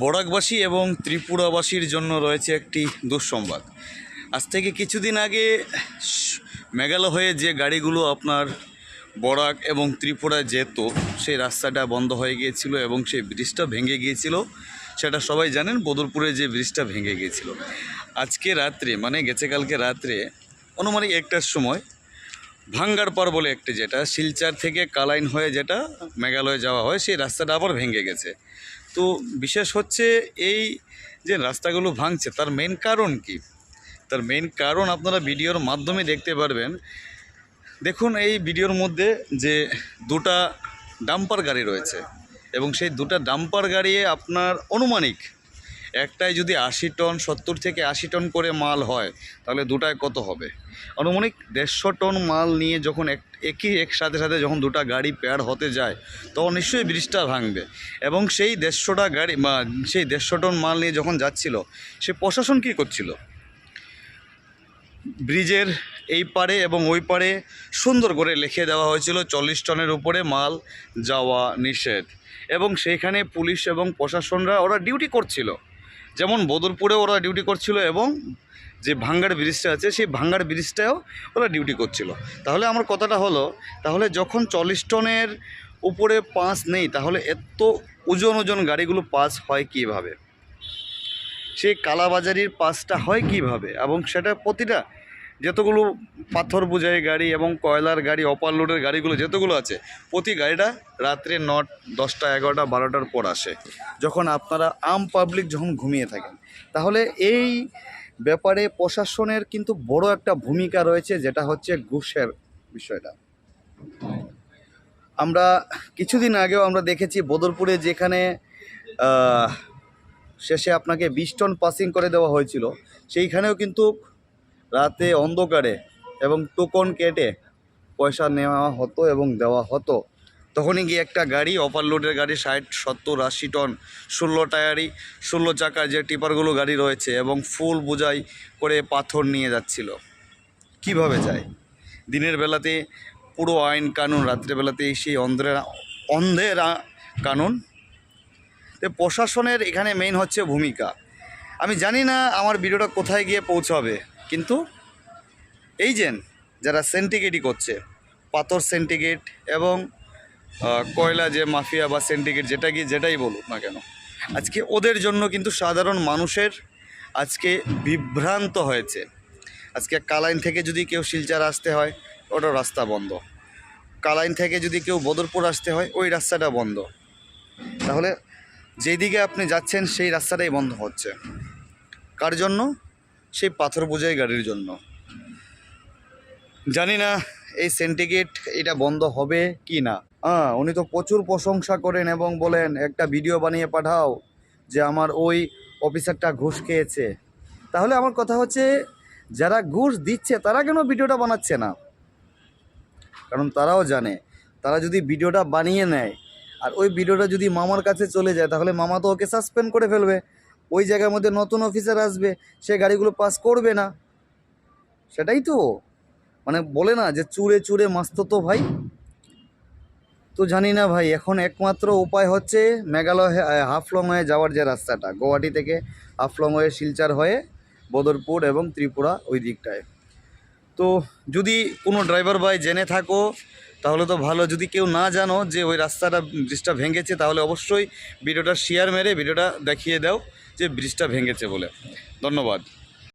বরাকবাসী এবং ত্রিপুরাবাসীর জন্য রয়েছে একটি দুঃসংবাদ। আজ থেকে কিছুদিন আগে মেঘালয় হয়ে যে গাড়িগুলো আপনার বরাক এবং ত্রিপুরা যেত, সেই রাস্তাটা বন্ধ হয়ে গিয়েছিল এবং সেই ব্রিজটা ভেঙে গিয়েছিল। সেটা সবাই জানেন, বদরপুরে যে ব্রিজটা ভেঙে গিয়েছিল। আজকে রাত্রে মানে গেছে কালকে রাত্রে, অনুমানিক একটার সময় ভাঙ্গার পার বলে একটি যেটা, শিলচার থেকে কালাইন হয়ে যেটা মেঘালয়ে যাওয়া হয়, সেই রাস্তাটা আবার ভেঙে গেছে। তো বিশেষ হচ্ছে এই যে রাস্তাগুলো ভাঙছে, তার মেন কারণ কি? তার মেন কারণ আপনারা ভিডিওর মাধ্যমে দেখতে পারবেন। দেখুন এই ভিডিওর মধ্যে যে দুটা ডাম্পার গাড়ি রয়েছে এবং সেই দুটা ডাম্পার গাড়ি আপনার অনুমানিক একটাই যদি আশি টন, সত্তর থেকে আশি টন করে মাল হয়, তাহলে দুটায় কত হবে? আনুমানিক দেড়শো টন মাল নিয়ে যখন এক, একই একসাথে সাথে যখন দুটা গাড়ি পেয়ার হতে যায়, তখন নিশ্চয়ই ব্রিজটা ভাঙবে। এবং সেই দেড়শোটা গাড়ি সেই দেড়শো টন মাল নিয়ে যখন যাচ্ছিল, সে প্রশাসন কী করছিল? ব্রিজের এই পারে এবং ওই পারে সুন্দর করে লিখে দেওয়া হয়েছিল, চল্লিশ টনের উপরে মাল যাওয়া নিষেধ। এবং সেইখানে পুলিশ এবং প্রশাসনরা ওরা ডিউটি করছিল। যেমন বদরপুরে ওরা ডিউটি করছিল এবং যে ভাঙ্গার ব্রিজটা আছে, সেই ভাঙ্গার ব্রিজটাও ওরা ডিউটি করছিল। তাহলে আমার কথাটা হলো, তাহলে যখন চল্লিশ টনের উপরে পাস নেই, তাহলে এত ওজন ওজন গাড়িগুলো পাস হয় কীভাবে? সেই কালাবাজারির পাসটা হয় কীভাবে? এবং সেটা প্রতিটা যতগুলো পাথর বোঝাই গাড়ি এবং কয়লার গাড়ি অপার লোডের গাড়িগুলো যতগুলো আছে, প্রতি গাড়িটা রাত্রে নট, দশটা, এগারোটা, বারোটার পর আসে। যখন আপনারা আম পাবলিক যখন ঘুমিয়ে থাকেন, তাহলে এই ব্যাপারে প্রশাসনের কিন্তু বড় একটা ভূমিকা রয়েছে, যেটা হচ্ছে ঘুষের বিষয়টা। আমরা কিছুদিন আগেও আমরা দেখেছি বদরপুরে যেখানে শেষে আপনাকে বিশ টন পাসিং করে দেওয়া হয়েছিল, সেইখানেও কিন্তু রাতে অন্ধকারে এবং টোকন কেটে পয়সা নেওয়া হতো এবং দেওয়া হতো। তখনই গিয়ে একটা গাড়ি ওভারলোডের গাড়ি, ষাট, সত্তর, আশি টন ষোলো টায়ারি ষোলো চাকার যে টিপারগুলো গাড়ি রয়েছে এবং ফুল বোঝাই করে পাথর নিয়ে যাচ্ছিল। কীভাবে যায়? দিনের বেলাতে পুরো আইন কানুন রাত্রেবেলাতে সেই অন্ধের অন্ধের কানুন। তো প্রশাসনের এখানে মেইন হচ্ছে ভূমিকা। আমি জানি না আমার ভিডিওটা কোথায় গিয়ে পৌঁছাবে। কিন্তু এই যে যারা সেন্টিগেটই করছে, পাথর সেন্টিগেট এবং কয়লা যে মাফিয়া বা সেন্টিগেট যেটা কি যেটাই বলুক না কেন, আজকে ওদের জন্য কিন্তু সাধারণ মানুষের আজকে বিভ্রান্ত হয়েছে। আজকে কালাইন থেকে যদি কেউ শিলচার আসতে হয়, ওটা রাস্তা বন্ধ। কালাইন থেকে যদি কেউ বদরপুর আসতে হয়, ওই রাস্তাটা বন্ধ। তাহলে যেদিকে আপনি যাচ্ছেন, সেই রাস্তাটাই বন্ধ হচ্ছে। কার জন্য? সেই পাথর বোঝাই গাড়ির জন্য। জানি না এই সেন্টিগেট এটা বন্ধ হবে কি না। হ্যাঁ উনি তো প্রচুর প্রশংসা করেন এবং বলেন, একটা ভিডিও বানিয়ে পাঠাও যে আমার ওই অফিসারটা ঘুষ খেয়েছে। তাহলে আমার কথা হচ্ছে, যারা ঘুষ দিচ্ছে, তারা কেন ভিডিওটা বানাচ্ছে না? কারণ তারাও জানে, তারা যদি ভিডিওটা বানিয়ে নেয়, আর ওই ভিডিওটা যদি মামার কাছে চলে যায়, তাহলে মামা তো ওকে সাসপেন্ড করে ফেলবে। ওই জায়গার মধ্যে নতুন অফিসার আসবে, সে গাড়িগুলো পাস করবে না। সেটাই তো। মানে বলে না যে চুরে চুরে মাস্ত তো ভাই। তো জানি না ভাই, এখন একমাত্র উপায় হচ্ছে মেঘালয় হাফলং হয়ে যাওয়ার যে রাস্তাটা, গুয়াহাটি থেকে হাফলং হয়ে শিলচার হয়ে বদরপুর এবং ত্রিপুরা ওই দিকটায়। তো যদি কোনো ড্রাইভার ভাই জেনে থাকো, তাহলে তো ভালো। যদি কেউ না জানো যে ওই রাস্তাটা ব্রিজটা ভেঙেছে, তাহলে অবশ্যই ভিডিওটা শেয়ার মেরে ভিডিওটা দেখিয়ে দাও যে ব্রিজটা ভেঙেছে বলে। ধন্যবাদ।